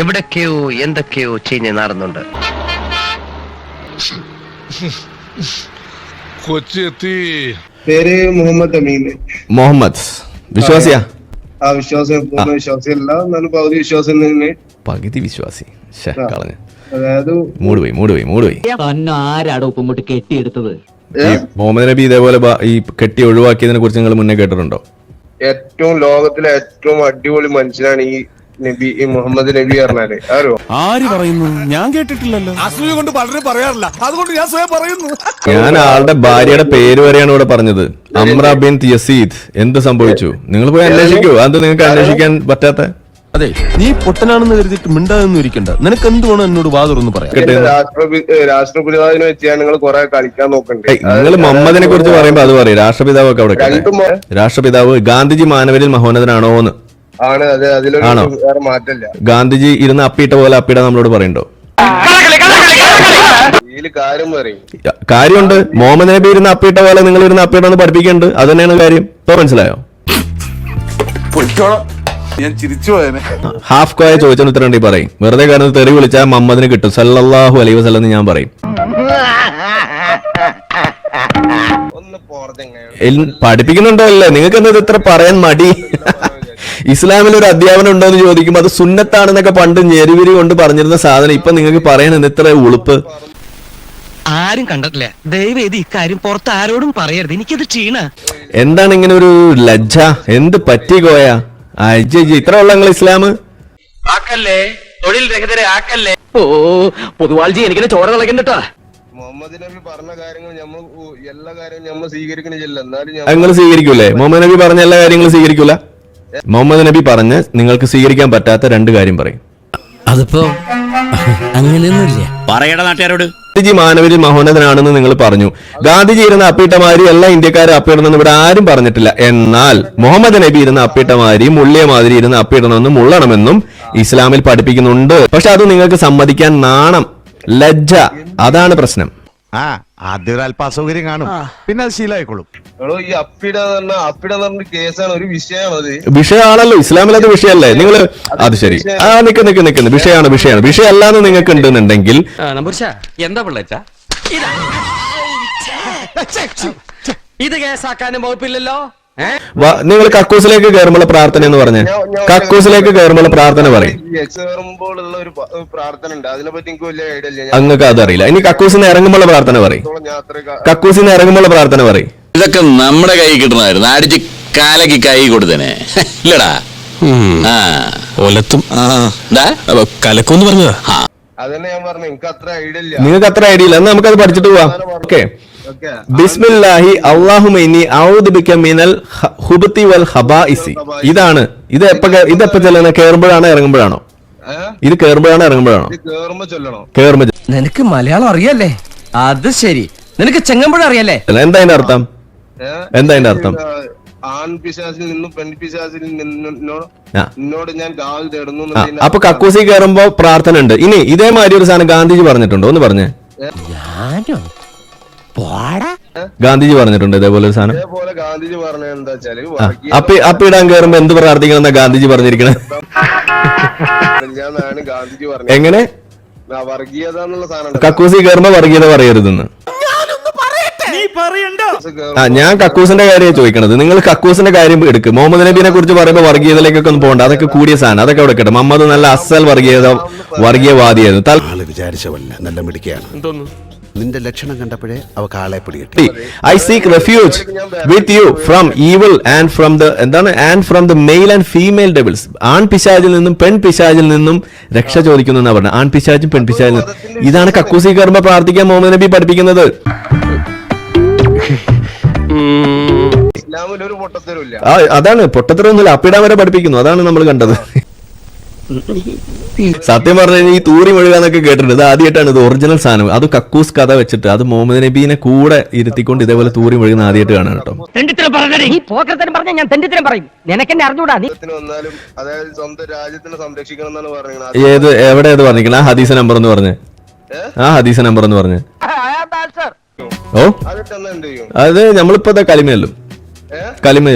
എവിടൊക്കെയോ എന്തൊക്കെയോ ചീഞ്ഞ് നാറുന്നുണ്ട്. കൊച്ചി എത്തി പേര് മുഹമ്മദ് അമീൻ. മുഹമ്മദ്. വിശ്വാസിയാ? ആ വിശ്വാസം പൂർണ വിശ്വാസിയല്ല. എന്നാലും പകുതി വിശ്വാസം തന്നെ. പകുതി വിശ്വാസി. കളഞ്ഞു. അതായത് മൂട് പോയി മൂട് പോയി മൂട് തന്നെ ആരാടോ ഇപ്പൊ ഇങ്ങോട്ട് കെട്ടിയെടുത്തത്? മുഹമ്മദ് നബി ഇതേപോലെ ഈ കെട്ടി ഒഴിവാക്കിയതിനെ കുറിച്ച് നിങ്ങൾ മുന്നേ കേട്ടിട്ടുണ്ടോ? ഏറ്റവും ലോകത്തിലെ ഏറ്റവും അടിപൊളി മനുഷ്യനാണ് ഈ നബി ഈ മുഹമ്മദ് നബി പറഞ്ഞാൽ. ആരോ? ആര് പറയുന്നു? ഞാൻ കേട്ടിട്ടില്ലല്ലോ. അസൂയ കൊണ്ട് പലരും പറയാറില്ല. അതുകൊണ്ട് ഞാൻ സ്വയം പറയുന്നു. ഞാൻ ആളുടെ ഭാര്യയുടെ പേര് വരെയാണ് ഇവിടെ പറഞ്ഞത്. അമ്ര ബിൻ യസീദ്. എന്ത് സംഭവിച്ചു? നിങ്ങൾ പോയി അന്വേഷിക്കൂ. അത് നിങ്ങൾക്ക് അന്വേഷിക്കാൻ പറ്റാത്ത? അതെ നീ പൊട്ടനാണെന്ന് കരുതിയിട്ട് മിണ്ടാതെന്ന് ഇരിക്കണ്ട. നിനക്ക് എന്ത് വേണം എന്നോട് വാ തുറന്ന് പറയാം. രാഷ്ട്രപതി രാഷ്ട്രപിതാവിനെ നിങ്ങൾ കുറെ കളിക്കാൻ നോക്കണ്ടേ? നിങ്ങൾ മുഹമ്മദിനെ കുറിച്ച് പറയുമ്പോ അത് പറയും. രാഷ്ട്രപിതാവ് ഒക്കെ അവിടെ രാഷ്ട്രപിതാവ് ഗാന്ധിജി മാനവരിൽ മഹോന്നതനാണോ എന്ന് ആണ് അതെ അതിലൊരു? വേറെ മാറ്റമില്ല. ഗാന്ധിജി ഇരുന്ന് അപ്പിയിട്ട പോലെ അപ്പിയിടാൻ നമ്മളോട് പറയണ്ടോ? ഇതിൽ കാര്യം പറയും. കാര്യമുണ്ട്. മുഹമ്മദ് നബി ഇരുന്ന് അപ്പിയിട്ട പോലെ നിങ്ങൾ ഇരുന്ന് അപ്പിയിടാന്ന് പഠിപ്പിക്കുന്നുണ്ട് അത് തന്നെയാണ് കാര്യം. ഇപ്പൊ മനസ്സിലായോ? ഞാൻ ചിരിച്ചു പോയനെ. ഹാഫ് കോയ ചോദിച്ചാൽ ഉത്തരം ഉണ്ടെങ്കിൽ പറയും. വെറുതെ കാരണം തെറി വിളിച്ചാൽ മുഹമ്മദിന് കിട്ടും. സല്ലാഹു അലൈ വസല്ലം ഞാൻ പറയും. പഠിപ്പിക്കുന്നുണ്ടോ അല്ലേ നിങ്ങൾക്ക് എന്താ ഇത്ര പറയാൻ മടി? ഇസ്ലാമിൽ ഒരു അധ്യാപനം ഉണ്ടോ എന്ന് ചോദിക്കുമ്പോൾ അത് സുന്നത്താണെന്നൊക്കെ പണ്ട് ഞെരുവിരി കൊണ്ട് പറഞ്ഞിരുന്ന സാധനം ഇപ്പൊ നിങ്ങൾക്ക് പറയണെന്ന് ഇത്ര ഉളുപ്പ്? ആരും കണ്ടിട്ടില്ല. ദയവ് ചെയ്ത് ഇക്കാര്യം പുറത്ത് ആരോടും പറയരുത്. എനിക്കത് ക്ഷീണ. എന്താണ് ഇങ്ങനെ ഒരു ലജ്ജ? എന്ത് പറ്റി കോയാ അജ്ജി ഇത്ര ഉള്ള നിങ്ങൾ ഇസ്ലാം? ആക്കല്ലേ? തൊഴിൽ രഹിതരെ ആക്കല്ലേ? ഓ പൊതുവാൾജി എനിക്കിനെ ചോര കളക്കണ്ടട്ടാ മുഹമ്മദ് നബി പറഞ്ഞ കാര്യങ്ങൾ നമ്മൾ എല്ലാ കാര്യവും നമ്മൾ സ്വീകരിക്കണില്ല എന്നാലും നിങ്ങൾ സ്വീകരിക്കൂലേ? മുഹമ്മദ് നബി പറഞ്ഞ എല്ലാ കാര്യങ്ങളും സ്വീകരിക്കൂല? മുഹമ്മദ് നബി പറഞ്ഞ് നിങ്ങൾക്ക് സ്വീകരിക്കാൻ പറ്റാത്ത രണ്ട് കാര്യം പറയും. അതിപ്പോ അങ്ങനെയൊന്നുമില്ല. പറയട നാട്ടുകാരോട്. ഗാന്ധിജി മാനവരിൽ മഹോന്നതനാണെന്ന് നിങ്ങൾ പറഞ്ഞു. ഗാന്ധിജി ഇരുന്ന അപ്പീട്ടമാരി എല്ലാ ഇന്ത്യക്കാരും അപ്പിടണമെന്ന് ഇവിടെ ആരും പറഞ്ഞിട്ടില്ല. എന്നാൽ മുഹമ്മദ് നബി ഇരുന്ന അപ്പീട്ടമാരി മുള്ളിയ മാതിരി ഇരുന്ന് അപ്പിടണമെന്നും മുള്ളണമെന്നും ഇസ്ലാമിൽ പഠിപ്പിക്കുന്നുണ്ട്. പക്ഷെ അത് നിങ്ങൾക്ക് സമ്മതിക്കാൻ നാണം ലജ്ജ അതാണ് പ്രശ്നം. ആ ആദ്യം ഒരു അല്പ അസൗകര്യം കാണും പിന്നെ അത് ശീലമായിക്കോളും. എടോ ഈ അപ്പിട എന്ന് അപ്പിട എന്ന് പറഞ്ഞ കേസാണ് ഒരു വിഷയമാണ് അത്. വിഷയമാണല്ലോ ഇസ്ലാമിൽ അത് വിഷയമല്ലേ? നിങ്ങൾ അത് ശരി. ആ നിക്ക് നിക്ക് നിക്കുന്നു വിഷയമാണ് വിഷയമാണ്. വിഷയമല്ലാന്ന് നിങ്ങൾക്ക് ഉണ്ടെന്നുണ്ടെങ്കിൽ എന്താ പിള്ളേച്ച? ഇത് കേസാക്കാനും വകുപ്പില്ലല്ലോ. നിങ്ങൾ കക്കൂസിലേക്ക് കയറുമ്പോൾ പ്രാർത്ഥന എന്ന് പറഞ്ഞേ. കക്കൂസിലേക്ക് കയറുമ്പോൾ പ്രാർത്ഥന പറയും. എക്സ് കയറുമ്പോഴുള്ള ഒരു ഒരു പ്രാർത്ഥന ഉണ്ട് അതിനെ പറ്റി വലിയ ഐഡിയ ഇല്ല. ഞാൻ അങ്ങക്ക് അതറിയില്ല. ഇനി കക്കൂസിൽ നിന്ന് ഇറങ്ങുമ്പോൾ പ്രാർത്ഥന പറയും. കക്കൂസിൽ നിന്ന് ഇറങ്ങുമ്പോൾ പ്രാർത്ഥന പറയും. ഇതൊക്കെ നമ്മുടെ കൈ കിട്ടണമായിരുന്നു അടിച്ച് കാലക്ക് കൈ കൊടുത്തനെ. ഇല്ലടാ. ആ. ഒലത്തും. കലക്കൊന്ന് പറഞ്ഞതാ? അതന്നെ ഞാൻ പറഞ്ഞു. എനിക്ക് അത്ര ഐഡിയ ഇല്ല. നിങ്ങൾക്ക് അത്ര ഐഡിയ ഇല്ല. എന്നാ നമുക്കത് പഠിച്ചിട്ട് പോവാം. ഓക്കെ. ബിസ്മില്ലാഹി അള്ളാഹുമൈനി ഔദു ബിക മിനൽ ഹുബത്തി ഹുബ്തി വൽ ഹബായിസി. ഇതാണ്. ഇത് എപ്പ ഇത് എപ്പ ചെല്ലുന്ന കേറുമ്പോഴാണോ ഇറങ്ങുമ്പോഴാണോ? ഇത് കേറുമ്പോഴാണോ ഇറങ്ങുമ്പോഴാണോ? കേറുമ്പോ കേറുമ്പോ നിനക്ക് മലയാളം അറിയല്ലേ? അത് ശരി. നിനക്ക് ചെങ്ങമ്പുഴ അറിയല്ലേ? എന്താ അതിന്റെ അർത്ഥം? എന്താ അതിന്റെ അർത്ഥം? ആ, ആൺ പിശാസിൽ നിന്നും പെൺ പിശാസിൽ നിന്നോട് ഞാൻ തേടുന്നു അപ്പൊ കക്കൂസി കയറുമ്പോ പ്രാർത്ഥന ഉണ്ട് ഇനി ഇതേമാതിരി ഒരു സാധനം ഗാന്ധിജി പറഞ്ഞിട്ടുണ്ടോ? ഒന്ന് പറഞ്ഞേ. ഞാനോ? ഗാന്ധിജി പറഞ്ഞിട്ടുണ്ട് ഇതേപോലെ ഒരു സാധനം. ഇതേപോലെ ഗാന്ധിജി പറഞ്ഞ എന്താ വെച്ചാൽ അപ്പി അപ്പിടാൻ കയറുമ്പോ എന്ത് പ്രാർത്ഥിക്കണം എന്നാ ഗാന്ധിജി പറഞ്ഞിരിക്കണേ? ഇല്ലാന്നാണ് ഗാന്ധിജി പറഞ്ഞത്. എങ്ങനെ? ആ, വർഗീയത എന്നുള്ള സാധനം ഉണ്ടല്ലോ. കക്കൂസി കയറുമ്പോ വർഗീയത പറയരുതെന്ന്. ആ ഞാൻ കക്കൂസിന്റെ കാര്യം ചോദിക്കണത്. നിങ്ങൾ കക്കൂസിന്റെ കാര്യം എടുക്ക്. മുഹമ്മദ് നബീനെ കുറിച്ച് പറയുമ്പോൾ വർഗീയതയിലേക്കൊക്കെ ഒന്ന് പോകണ്ട. അതൊക്കെ കൂടിയ സാധനം. അതൊക്കെ അവിടെ കിട്ടും. മുഹമ്മദ് നല്ല അസൽ വർഗീയത വർഗീയവാദിയായിരുന്നു. തൽ- ആൾ നല്ല മിടുക്കിയാണ്. നിന്റെ ലക്ഷണം കണ്ടപ്പോഴേ അവ ആളെ പിടികിട്ടി. I seek refuge with you from evil and from the എന്താണ്? And from the male and female devils ആൺ പിശാചിൽ നിന്നും പെൺ പിശാചിൽ നിന്നും രക്ഷ ചോദിക്കുന്നു എന്നാ പറഞ്ഞത്. ആൺ പിശാചും പെൺ പിശാചിൽ നിന്നും. ഇതാണ് കക്കൂസി കർമ്മ പ്രാർത്ഥിക്കാൻ മുഹമ്മദ് നബി പഠിപ്പിക്കുന്നത്. ഇസ്ലാമിൽ ഒരു പൊട്ടത്തരമില്ല അതാണ്. പൊട്ടത്തരൊന്നുമില്ല അപ്പിടാൻ വരെ പഠിപ്പിക്കുന്നു. അതാണ് നമ്മൾ കണ്ടത്. സത്യം പറഞ്ഞു ഈ തൂറി മെഴുകാന്നൊക്കെ കേട്ടിട്ടുണ്ട്. ഇത് ആദ്യമായിട്ടാണ് ഇത് ഒറിജിനൽ സാധനം. അത് കക്കൂസ് കഥ വെച്ചിട്ട് അത് മുഹമ്മദ് നബീനെ കൂടെ ഇരുത്തിക്കൊണ്ട് ഇതേപോലെ തൂറി മെഴുകുന്ന ആദ്യമായിട്ട് കാണാൻ കേട്ടോ. തെണ്ടിത്തരം പറഞ്ഞേ നീ പോക്കരത്തരം പറഞ്ഞ ഞാൻ തെണ്ടിത്തരം പറയും. നിനക്കെന്നെ അറിഞ്ഞൂടാ നീ വന്നാലും അതായത് സ്വന്തം രാജ്യത്തിനെ സംരക്ഷിക്കണം എന്നാണ് പറയുന്നത് ഏത് എവിടെ ഏത് പറഞ്ഞിരിക്കണം? ആ ഹദീസ നമ്പർ എന്ന് പറഞ്ഞു. ആ ഹദീസ നമ്പർ എന്ന് പറഞ്ഞു. ഓ. അത് നമ്മളിപ്പോ കലിമയല്ലും. കലിമ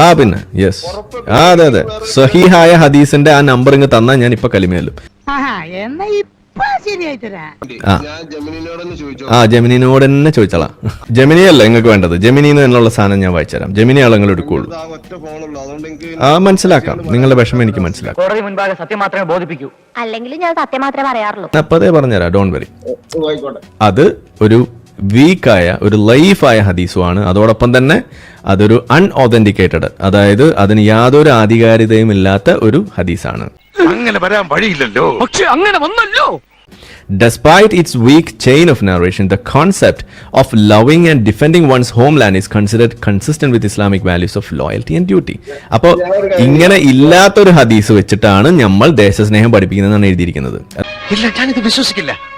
ആ പിന്നെ. യെസ് ആ അതെ അതെ. സഹീഹായ ഹദീസിന്റെ ആ നമ്പർ ഇങ്ങ് തന്നാ ഞാൻ ഇപ്പൊ കലിമേലും ആ. ജമിനോട് ജമിനിനോടൊന്ന് ചോദിച്ചോ? ആ ജമിനിനോട് തന്നെ ചോദിച്ചോളാം. ജമിനി അല്ല നിങ്ങൾക്ക് വേണ്ടത്? ജമിനി എന്നുള്ള സാധനം ഞാൻ വായിച്ചുതരാം. ജമിനി നിങ്ങൾ എടുക്കുള്ളൂ. ആ മനസ്സിലാക്കാം. നിങ്ങളുടെ വിഷമം എനിക്ക് മനസ്സിലാക്കാം. കോടതി മുൻപാകെ സത്യം മാത്രമേ ബോധിപ്പിക്കൂ. അല്ലെങ്കിൽ ഞാൻ സത്യം മാത്രമേ പറയാറുള്ളൂ. അപ്പതേ പറഞ്ഞുതരാം. ഡോണ്ട് വരി അത് ഒരു വീക്കായ ഒരു ലൈഫായ ഹദീസുമാണ്. അതോടൊപ്പം തന്നെ അതൊരു അൺഓതന്റിക്കേറ്റഡ് അതായത് അതിന് യാതൊരു ആധികാരികതയും ഇല്ലാത്ത ഒരു ഹദീസാണ്. അങ്ങനെ വരാൻ വഴിയില്ലല്ലോ. പക്ഷെ അങ്ങനെ വന്നല്ലോ. Despite its weak chain of narration, the concept of loving and defending one's homeland is considered consistent with Islamic values of loyalty and duty. അപ്പോൾ ഇങ്ങനെ ഇല്ലാത്തൊരു ഹദീസ് വെച്ചിട്ടാണ് നമ്മൾ ദേശസ്നേഹം പഠിപ്പിക്കുന്നതെന്നാണ് എഴുതിയിരിക്കുന്നത്. ഇല്ല ഞാനിത് വിശ്വസിക്കില്ല.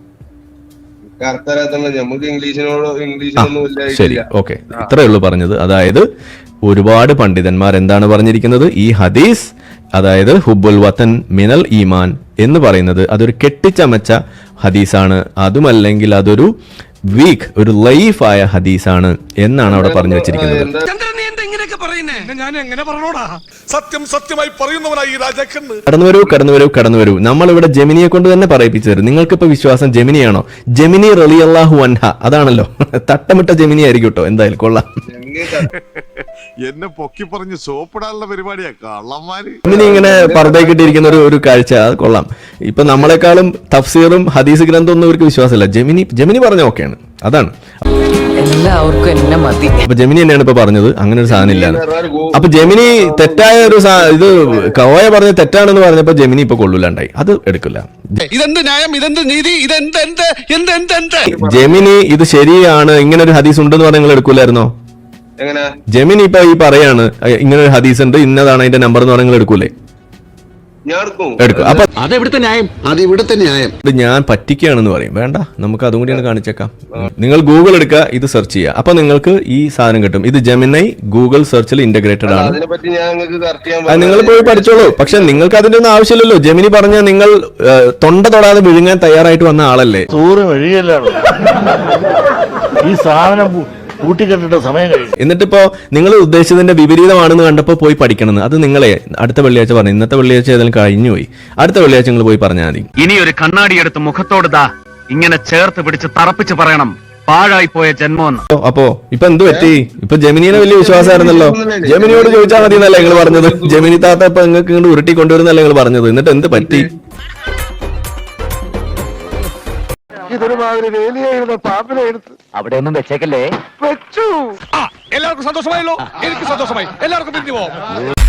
കറുത്തരാത്തന്നെ നമുക്ക് ഇംഗ്ലീഷിനോട് ഇംഗ്ലീഷിനൊന്നും ശരി. ഓക്കെ. ഇത്രയേ ഉള്ളൂ പറഞ്ഞത്. അതായത് ഒരുപാട് പണ്ഡിതന്മാർ എന്താണ് പറഞ്ഞിരിക്കുന്നത്? ഈ ഹദീസ് അതായത് ഹുബുൽ വത്തൻ മിനൽ ഈമാൻ എന്ന് പറയുന്നത് അതൊരു കെട്ടിച്ചമച്ച ഹദീസാണ്. അതുമല്ലെങ്കിൽ അതൊരു വീക്ക് ഒരു ലൈഫായ ഹദീസാണ് എന്നാണ് അവിടെ പറഞ്ഞു വെച്ചിരിക്കുന്നത് എന്താ ചന്ദ്രൻ നീ എന്താ ഇങ്ങനെയൊക്കെ പറയുന്നേ ഞാൻ എങ്ങനെ പറഞ്ഞോടാ സത്യം സത്യമായി പറയുന്നവനായി രാജാക്കന്ന് കടന്നു വരൂ കടന്നു വരൂ കടന്നു വരൂ നമ്മൾ ഇവിടെ ജെമിനിയെ കൊണ്ട് തന്നെ പറയിപ്പിച്ചു തരും നിങ്ങൾക്ക് ഇപ്പൊ വിശ്വാസം ജെമിനിയാണോ? ജെമിനി റലി അള്ളാഹു അൻഹ. അതാണല്ലോ. തട്ടമിട്ട ജെമിനി ആയിരിക്കും കേട്ടോ. എന്തായാലും കൊള്ളാം. എന്നെ പൊക്കി പറഞ്ഞ് സോപ്പിടാനുള്ള പരിപാടിയാ. കള്ളന്മാര്. ജെമിനി ഇങ്ങനെ പർദ്ദയ്ക്കിട്ടിരിക്കുന്ന ഒരു ഒരു കാഴ്ച. അത് കൊള്ളാം. ഇപ്പൊ നമ്മളെക്കാളും തഫ്സീറും ഹദീസ് ഗ്രന്ഥം ഒന്നും ഇവർക്ക് വിശ്വാസമില്ല. ജെമിനി ജെമിനി പറഞ്ഞ ഓക്കെയാണ്. അതാണ്. എല്ലാവർക്കും എന്നെ മതി. അപ്പൊ ജെമിനി തന്നെയാണ് ഇപ്പൊ പറഞ്ഞത്. അങ്ങനെ ഒരു സാധനം ഇല്ല അപ്പൊ ജെമിനി തെറ്റായ ഒരു ഇത് കവോയ പറഞ്ഞ തെറ്റാണെന്ന് പറഞ്ഞപ്പോ ജെമിനി ഇപ്പൊ കൊള്ളൂലാണ്ടായി അത് എടുക്കില്ല. ഇതെന്ത് ന്യായം? ഇതെന്ത് നീതി? ഇതെന്ത് എന്ത് എന്ത് എന്ത് എന്ത് ജെമിനി ഇത് ശരിയാണ് ഇങ്ങനെ ഒരു ഹദീസ് ഉണ്ടെന്ന് പറഞ്ഞ നിങ്ങൾ എടുക്കൂലായിരുന്നോ? എങ്ങനെ? ജെമിനി ഇപ്പൊ ഈ പറയാണ് ഇങ്ങനെ ഒരു ഹദീസ് ഉണ്ട് ഇന്നതാണ് അതിന്റെ നമ്പർ എന്ന് പറഞ്ഞാൽ നിങ്ങൾ എടുക്കൂലേ? എടുക്കും. അപ്പൊ അതെവിടുത്തെ ന്യായം. അത് ഇവിടുത്തെ ന്യായം. ഇത് ഞാൻ പറ്റിക്കുകയാണെന്ന് പറയും. വേണ്ട നമുക്ക് അതും കൂടി ഒന്ന് കാണിച്ചേക്കാം. നിങ്ങൾ ഗൂഗിൾ എടുക്കുക ഇത് സെർച്ച് ചെയ്യുക. അപ്പൊ നിങ്ങൾക്ക് ഈ സാധനം കിട്ടും. ഇത് ജെമിനൈ ഗൂഗിൾ സെർച്ചിൽ ഇന്റഗ്രേറ്റഡ് ആണ്. അത് നിങ്ങൾ പോയി പഠിച്ചോളൂ. പക്ഷെ നിങ്ങൾക്ക് അതിന്റെ ഒന്നും ആവശ്യമില്ലല്ലോ. ജെമിനി പറഞ്ഞ നിങ്ങൾ തൊണ്ട തൊടാതെ വിഴുങ്ങാൻ തയ്യാറായിട്ട് വന്ന ആളല്ലേ? വഴിയല്ലാണ് ഈ സാധനം കൂട്ടിക്കെട്ടിട്ട് സമയം കഴിഞ്ഞു എന്നിട്ടിപ്പോ നിങ്ങൾ ഉദ്ദേശിച്ചതിന്റെ വിപരീതമാണെന്ന് കണ്ടപ്പോൾ പോയി പഠിക്കണം അത് നിങ്ങളെ അടുത്ത വെള്ളിയാഴ്ച പറഞ്ഞു. ഇന്നത്തെ വെള്ളിയാഴ്ച ഏതായാലും കഴിഞ്ഞു പോയി അടുത്ത വെള്ളിയാഴ്ച നിങ്ങൾ പോയി പറഞ്ഞാൽ മതി. ഇനി ഒരു കണ്ണാടി എടുത്ത് മുഖത്തോട് ദാ ഇങ്ങനെ ചേർത്ത് പിടിച്ച് തറപ്പിച്ച് പറയണം. പാഴായി പോയ ജന്മമെന്ന് അപ്പോ- അപ്പോ ഇപ്പൊ എന്ത് പറ്റി? ഇപ്പൊ ജെമിനിനെ വലിയ വിശ്വാസമായിരുന്നല്ലോ. ജമിനിയോട് ചോദിച്ചാൽ മതി എന്നല്ലേ നിങ്ങൾ പറഞ്ഞത്? ജമിനി താത്ത ഇപ്പൊ നിങ്ങൾക്ക് ഇങ്ങോട്ട് ഉരുട്ടി കൊണ്ടുവരുന്നല്ലേ നിങ്ങൾ പറഞ്ഞത്? എന്നിട്ട് എന്ത് പറ്റി? അവിടെ ഒന്നും വെച്ചേക്കല്ലേ? വെച്ചു. എല്ലാവർക്കും സന്തോഷമായല്ലോ. എനിക്ക് സന്തോഷമായി. എല്ലാവർക്കും പിരിഞ്ഞു പോവാം.